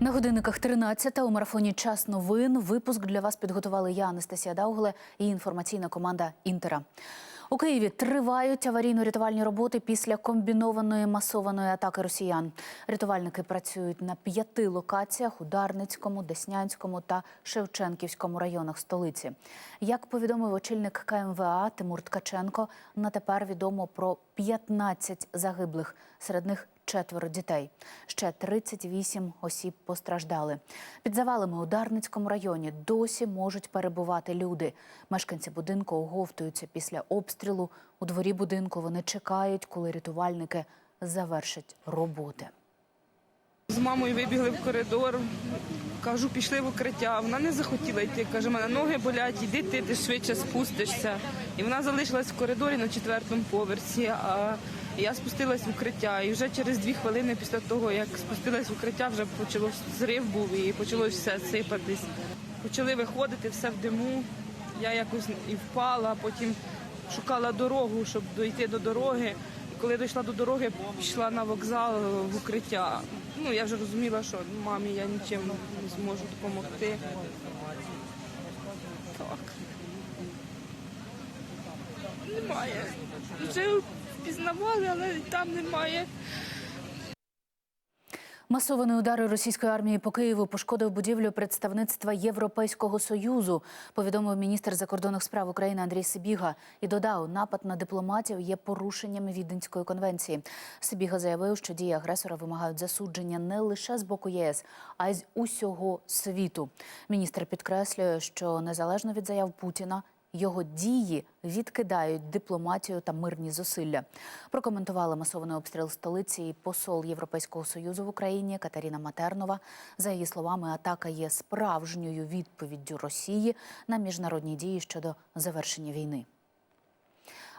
На годинниках 13 у марафоні Час новин. Випуск для вас підготували я, Анастасія Даугле і інформаційна команда Інтера. У Києві тривають аварійно-рятувальні роботи після комбінованої масованої атаки росіян. Рятувальники працюють на п'яти локаціях у Дарницькому, Деснянському та Шевченківському районах столиці. Як повідомив очільник КМВА Тимур Ткаченко, на тепер відомо про 15 загиблих, серед них четверо дітей. Ще 38 осіб постраждали. Під завалами у Дарницькому районі досі можуть перебувати люди. Мешканці будинку оговтуються після обстрілу. У дворі будинку вони чекають, коли рятувальники завершать роботи. З мамою вибігли в коридор. Кажу, пішли в укриття. Вона не захотіла йти. Каже, мене ноги болять, іди ти, ти швидше спустишся. І вона залишилась в коридорі на четвертому поверсі. А я спустилась в укриття. І вже через дві хвилини після того, як спустилась в укриття, вже почалось зрив був і почалось все сипатись. Почали виходити все в диму. Я якось і впала, потім шукала дорогу, щоб дойти до дороги. І коли дійшла до дороги, пішла на вокзал в укриття. Ну я вже розуміла, що мамі я нічим не зможу допомогти. Так. Немає. Вже впізнавали, але там немає. Масований удари російської армії по Києву пошкодив будівлю представництва Європейського союзу. Повідомив міністр закордонних справ України Андрій Сибіга і додав, напад на дипломатів є порушенням Віденської конвенції. Сибіга заявив, що дії агресора вимагають засудження не лише з боку ЄС, а й з усього світу. Міністр підкреслює, що незалежно від заяв Путіна. Його дії відкидають дипломатію та мирні зусилля. Прокоментувала масований обстріл столиці і посол Європейського союзу в Україні Катерина Матернова. За її словами, атака є справжньою відповіддю Росії на міжнародні дії щодо завершення війни.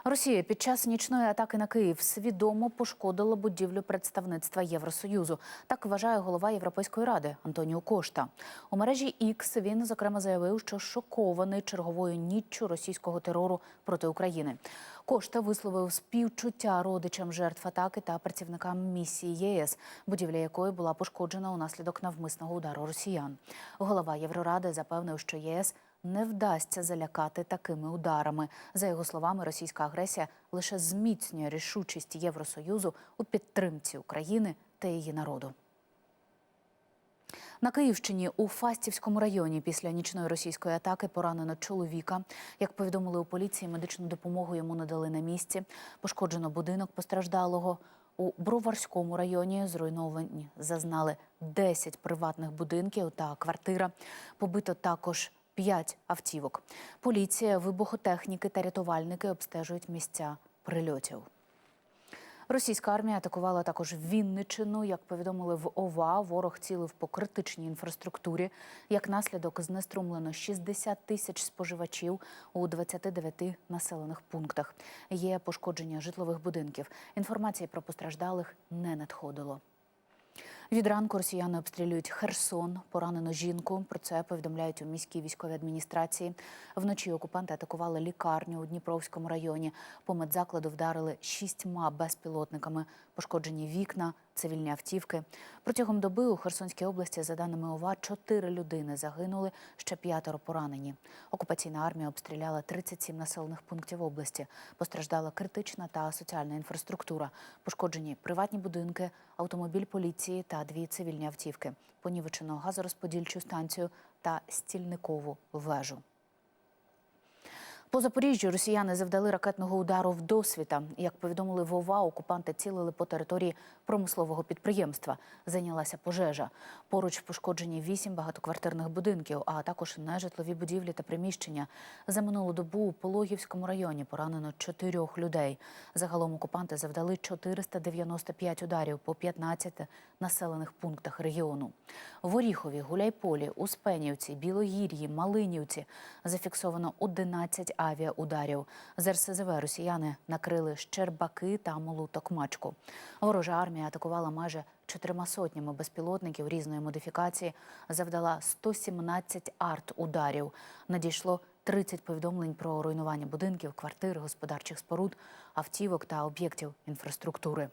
Росія під час нічної атаки на Київ свідомо пошкодила будівлю представництва Євросоюзу. Так вважає голова Європейської ради Антоніо Кошта. У мережі X він зокрема заявив, що шокований черговою ніччю російського терору проти України. Кошта висловив співчуття родичам жертв атаки та працівникам місії ЄС, будівля якої була пошкоджена унаслідок навмисного удару росіян. Голова Євроради запевнив, що ЄС не вдасться залякати такими ударами. За його словами, російська агресія лише зміцнює рішучість Євросоюзу у підтримці України та її народу. На Київщині у Фастівському районі після нічної російської атаки поранено чоловіка. Як повідомили у поліції, медичну допомогу йому надали на місці. Пошкоджено будинок постраждалого. У Броварському районі зруйновані зазнали 10 приватних будинків та квартира. Побито також 5 автівок. Поліція, вибухотехніки та рятувальники обстежують місця прильотів. Російська армія атакувала також Вінничину. Як повідомили в ОВА, ворог цілив по критичній інфраструктурі. Як наслідок знеструмлено 60 тисяч споживачів у 29 населених пунктах. Є пошкодження житлових будинків. Інформації про постраждалих не надходило. Від ранку росіяни обстрілюють Херсон, поранено жінку. Про це повідомляють у міській військовій адміністрації. Вночі окупанти атакували лікарню у Дніпровському районі. По медзакладу вдарили шістьма безпілотниками. Пошкоджені вікна, цивільні автівки. Протягом доби у Херсонській області, за даними ОВА, чотири людини загинули, ще п'ятеро поранені. Окупаційна армія обстріляла 37 населених пунктів області. Постраждала критична та соціальна інфраструктура. Пошкоджені приватні будинки, автомобіль поліції та дві цивільні автівки. Понівечено газорозподільчу станцію та стільникову вежу. По Запоріжжю росіяни завдали ракетного удару в досвіта. Як повідомили в ОВА, окупанти цілили по території промислового підприємства. Зайнялася пожежа. Поруч пошкоджені вісім багатоквартирних будинків, а також нежитлові будівлі та приміщення. За минулу добу у Пологівському районі поранено чотирьох людей. Загалом окупанти завдали 495 ударів по 15 населених пунктах регіону. В Оріхові, Гуляйполі, Успенівці, Білогір'ї, Малинівці зафіксовано 11 авіаударів. З РСЗВ росіяни накрили Щербаки та Молоток-Мачку. Ворожа армія атакувала майже чотирма сотнями безпілотників різної модифікації, завдала 117 арт-ударів. Надійшло 30 повідомлень про руйнування будинків, квартир, господарчих споруд, автівок та об'єктів інфраструктури.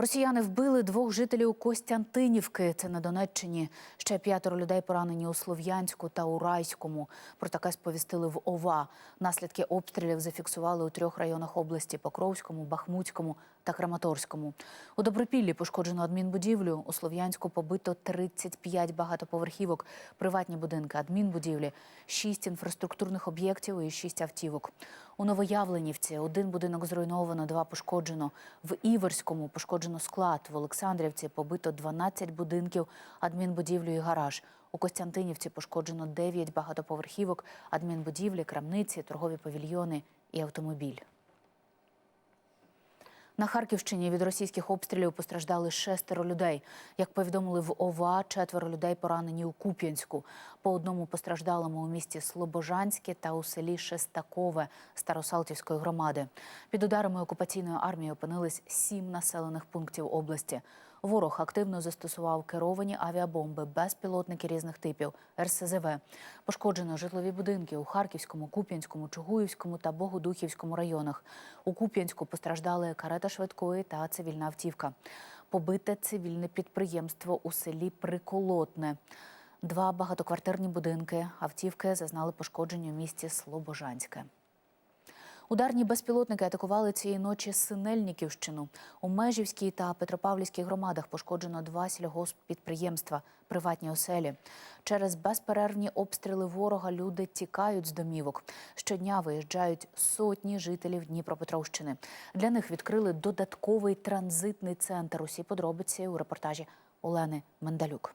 Росіяни вбили двох жителів Костянтинівки. Це на Донеччині. Ще п'ятеро людей поранені у Слов'янську та Урайському. Про таке сповістили в ОВА. Наслідки обстрілів зафіксували у трьох районах області: Покровському, Бахмутському та Краматорському. У Добропіллі пошкоджено адмінбудівлю. У Слов'янську побито 35 багатоповерхівок, приватні будинки, адмінбудівлі, 6 інфраструктурних об'єктів і 6 автівок. У Новоявленівці один будинок зруйновано, два пошкоджено. В Іверському пошкоджено склад. В Олександрівці побито 12 будинків, адмінбудівлю і гараж. У Костянтинівці пошкоджено 9 багатоповерхівок, адмінбудівлі, крамниці, торгові павільйони і автомобіль. На Харківщині від російських обстрілів постраждали шестеро людей. Як повідомили в ОВА, четверо людей поранені у Куп'янську. По одному постраждалому у місті Слобожанське та у селі Шестакове Старосалтівської громади. Під ударами окупаційної армії опинились сім населених пунктів області. Ворог активно застосував керовані авіабомби, безпілотники різних типів, РСЗВ. Пошкоджено житлові будинки у Харківському, Куп'янському, Чугуївському та Богодухівському районах. У Куп'янську постраждали карета швидкої та цивільна автівка. Побите цивільне підприємство у селі Приколотне. Два багатоквартирні будинки, автівки зазнали пошкодження у місті Слобожанське. Ударні безпілотники атакували цієї ночі Синельниківщину. У Межівській та Петропавлівській громадах пошкоджено два сільгосппідприємства, приватні оселі. Через безперервні обстріли ворога люди тікають з домівок. Щодня виїжджають сотні жителів Дніпропетровщини. Для них відкрили додатковий транзитний центр. Усі подробиці у репортажі Олени Мендалюк.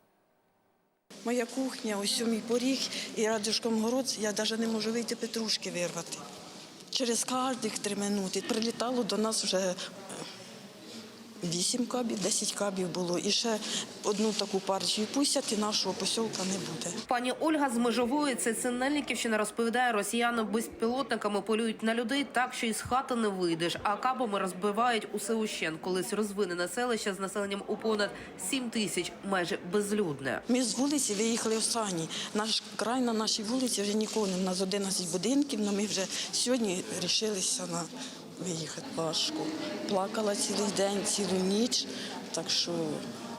Моя кухня, ось у мій поріг і радюшком город, я навіть не можу вийти петрушки вирвати. Через кожних три минути прилітало до нас вже вісім кабів, десять кабів було. І ще одну таку партію пустять, і нашого посілка не буде. Пані Ольга з Межової, це Синельниківщина, розповідає, росіяни безпілотниками полюють на людей так, що із хати не вийдеш, а кабами розбивають усе ущен. Колись розвинене селище з населенням у понад 7 тисяч, майже безлюдне. Ми з вулиці виїхали останні. Наш край на нашій вулиці вже нікого не. У нас 11 будинків, але ми вже сьогодні вирішилися на виїхати важко. Плакала цілий день, цілу ніч. Так що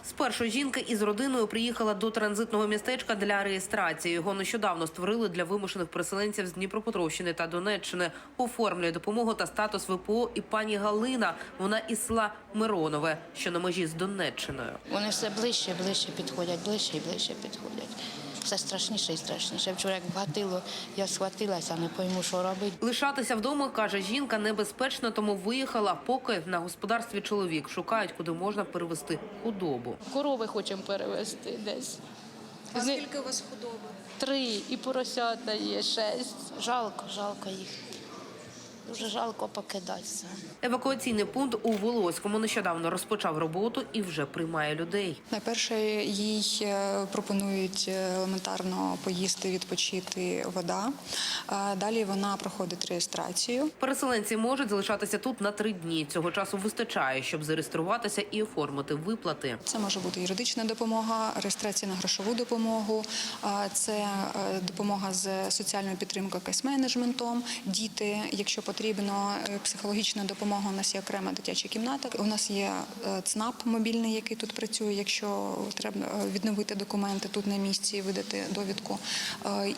Спершу жінка із родиною приїхала до транзитного містечка для реєстрації. Його нещодавно створили для вимушених переселенців з Дніпропетровщини та Донеччини. Оформлює допомогу та статус ВПО і пані Галина. Вона із села Миронове, що на межі з Донеччиною. Вони все ближче, ближче підходять, ближче і ближче підходять. Все страшніше і страшніше. Вчора як вгатило, я схватилася, не пойму, що робити. Лишатися вдома, каже жінка, небезпечно, тому виїхала, поки на господарстві чоловік шукають, куди можна перевести худобу. Корови хочемо перевезти десь. А скільки у вас худоби? Три і поросята є, шесть. Жалко, жалко їх. Дуже жалко покидати все. Евакуаційний пункт у Волоському нещодавно розпочав роботу і вже приймає людей. Найперше їй е, пропонують е, елементарно поїсти, відпочити вода. Е, Далі вона проходить реєстрацію. Переселенці можуть залишатися тут на три дні. Цього часу вистачає, щоб зареєструватися і оформити виплати. Це може бути юридична допомога, реєстрація на грошову допомогу, це допомога з соціальною підтримкою кейс-менеджментом, діти, якщо потрібно, е, психологічна допомога. У нас є окрема дитяча кімната. У нас є е, ЦНАП мобільний, який тут працює. Якщо треба е, відновити документи тут на місці, видати довідку.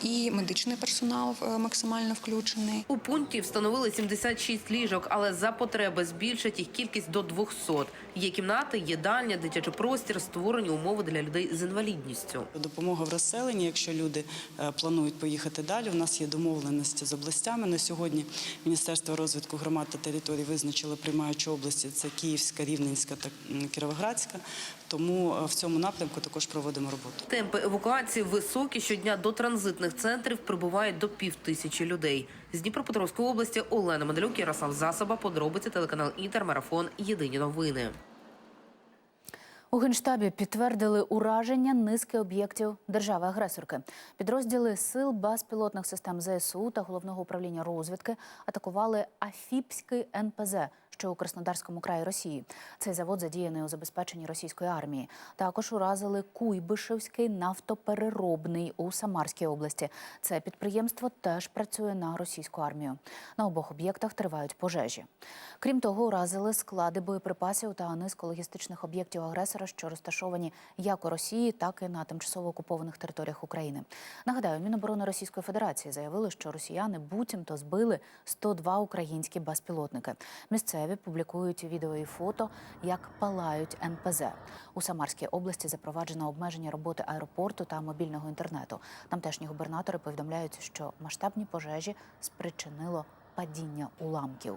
І медичний персонал максимально включений. У пункті встановили 76 ліжок, але за потреби збільшать їх кількість до 200. Є кімнати, їдальня, дитячий простір, створені умови для людей з інвалідністю. Допомога в розселенні, якщо люди планують поїхати далі. У нас є домовленості з областями. На сьогодні Міністерство розвитку громад та територій визначило приймаючі області це Київська, Рівненська та Кіровоградська. Тому е, в цьому напрямку також проводимо роботу. Темпи евакуації високі. Щодня до транзитних центрів прибувають до пів тисячі людей. З Дніпропетровської області Олена Медлюк, Ярослав Засоба, подробиці телеканал Інтермарафон. Єдині новини. У Генштабі підтвердили ураження низки об'єктів держави-агресорки. Підрозділи сил безпілотних систем ЗСУ та головного управління розвідки атакували Афіпський НПЗ, що у Краснодарському краї Росії. Цей завод задіяний у забезпеченні російської армії. Також уразили Куйбишевський нафтопереробний у Самарській області. Це підприємство теж працює на російську армію. На обох об'єктах тривають пожежі. Крім того, уразили склади боєприпасів та низку логістичних об'єктів агресора, що розташовані як у Росії, так і на тимчасово окупованих територіях України. Нагадаю, Міноборони Російської Федерації заявили, що росіяни буцімто збили 102 українські безпілотники. Місцеві публікують відео і фото, як палають НПЗ. У Самарській області запроваджено обмеження роботи аеропорту та мобільного інтернету. Тамтешні губернатори повідомляють, що масштабні пожежі спричинило падіння уламків.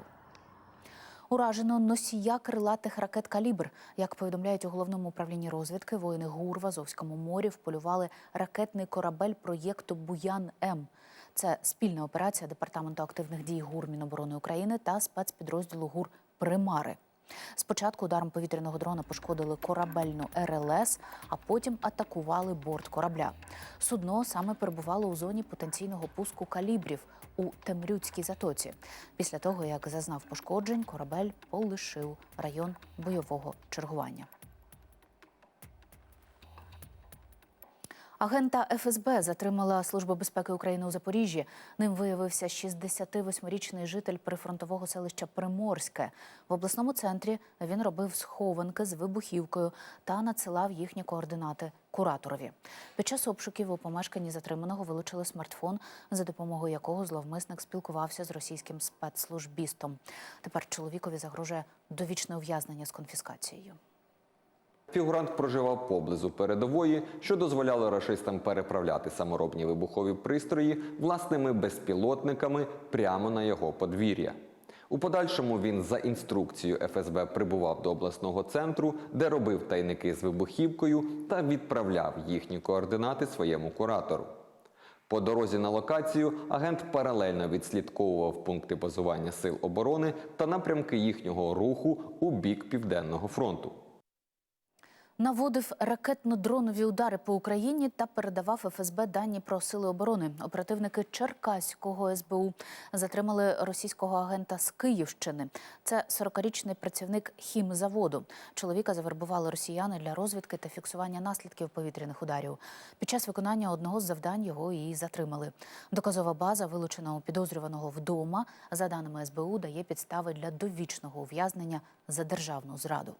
Уражено носія крилатих ракет «Калібр». Як повідомляють у головному управлінні розвідки, воїни ГУР в Азовському морі вполювали ракетний корабель проєкту Буян М. Це спільна операція департаменту активних дій ГУР Міноборони України та спецпідрозділу ГУР Примари. Спочатку ударом повітряного дрона пошкодили корабельну РЛС, а потім атакували борт корабля. Судно саме перебувало у зоні потенційного пуску калібрів у Темрюцькій затоці. Після того, як зазнав пошкоджень, корабель полишив район бойового чергування. Агента ФСБ затримала Служба безпеки України у Запоріжжі. Ним виявився 68-річний житель прифронтового селища Приморське. В обласному центрі він робив схованки з вибухівкою та надсилав їхні координати кураторові. Під час обшуків у помешканні затриманого вилучили смартфон, за допомогою якого зловмисник спілкувався з російським спецслужбістом. Тепер чоловікові загрожує довічне ув'язнення з конфіскацією. Фігурант проживав поблизу передової, що дозволяло рашистам переправляти саморобні вибухові пристрої власними безпілотниками прямо на його подвір'я. У подальшому він за інструкцією ФСБ прибував до обласного центру, де робив тайники з вибухівкою та відправляв їхні координати своєму куратору. По дорозі на локацію агент паралельно відслідковував пункти базування сил оборони та напрямки їхнього руху у бік південного фронту. Наводив ракетно-дронові удари по Україні та передавав ФСБ дані про сили оборони. Оперативники Черкаського СБУ затримали російського агента з Київщини. Це 40-річний працівник хімзаводу. Чоловіка завербували росіяни для розвідки та фіксування наслідків повітряних ударів. Під час виконання одного з завдань його і затримали. Доказова база, вилучена у підозрюваного вдома, за даними СБУ, дає підстави для довічного ув'язнення за державну зраду.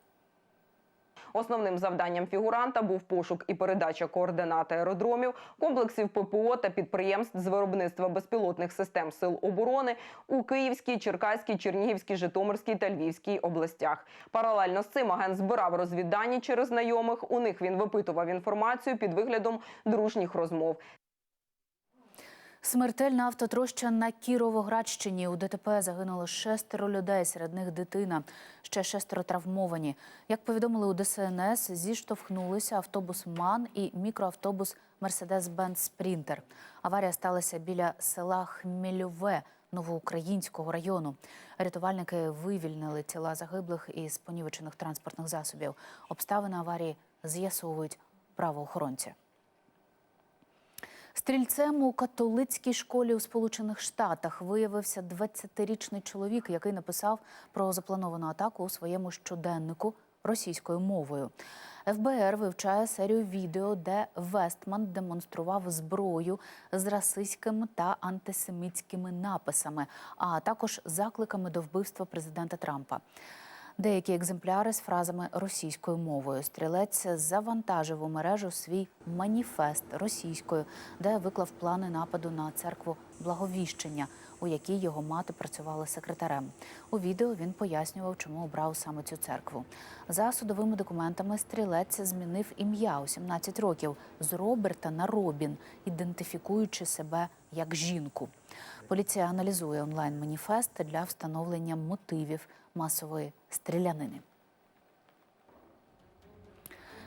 Основним завданням фігуранта був пошук і передача координат аеродромів, комплексів ППО та підприємств з виробництва безпілотних систем сил оборони у Київській, Черкаській, Чернігівській, Житомирській та Львівській областях. Паралельно з цим агент збирав розвіддані через знайомих. У них він випитував інформацію під виглядом дружніх розмов. Смертельна автотроща на Кіровоградщині. У ДТП загинуло шестеро людей, серед них дитина. Ще шестеро травмовані. Як повідомили у ДСНС, зіштовхнулися автобус МАН і мікроавтобус Мерседес-Бенц Спрінтер. Аварія сталася біля села Хмельове Новоукраїнського району. Рятувальники вивільнили тіла загиблих із понівечених транспортних засобів. Обставини аварії з'ясовують правоохоронці. Стрільцем у католицькій школі у Сполучених Штатах виявився 20-річний чоловік, який написав про заплановану атаку у своєму щоденнику російською мовою. ФБР вивчає серію відео, де Вестман демонстрував зброю з расистськими та антисемітськими написами, а також закликами до вбивства президента Трампа. Деякі екземпляри з фразами російською мовою. Стрілець завантажив у мережу свій маніфест російською, де виклав плани нападу на церкву Благовіщення, у якій його мати працювала секретарем. У відео він пояснював, чому обрав саме цю церкву. За судовими документами стрілець змінив ім'я у 17 років з Роберта на Робін, ідентифікуючи себе як жінку. Поліція аналізує онлайн-маніфест для встановлення мотивів масової стрілянини.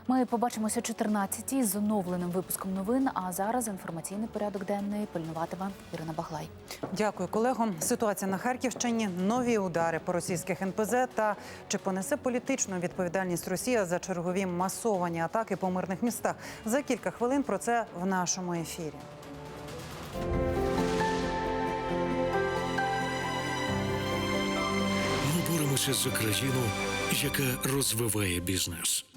Ми побачимося о 14-й з оновленим випуском новин. А зараз інформаційний порядок денний пильнуватиме Ірина Баглай. Дякую, колего. Ситуація на Харківщині, нові удари по російських НПЗ та чи понесе політичну відповідальність Росія за чергові масовані атаки по мирних містах. За кілька хвилин про це в нашому ефірі. Ми Україну, яка розвиває бізнес.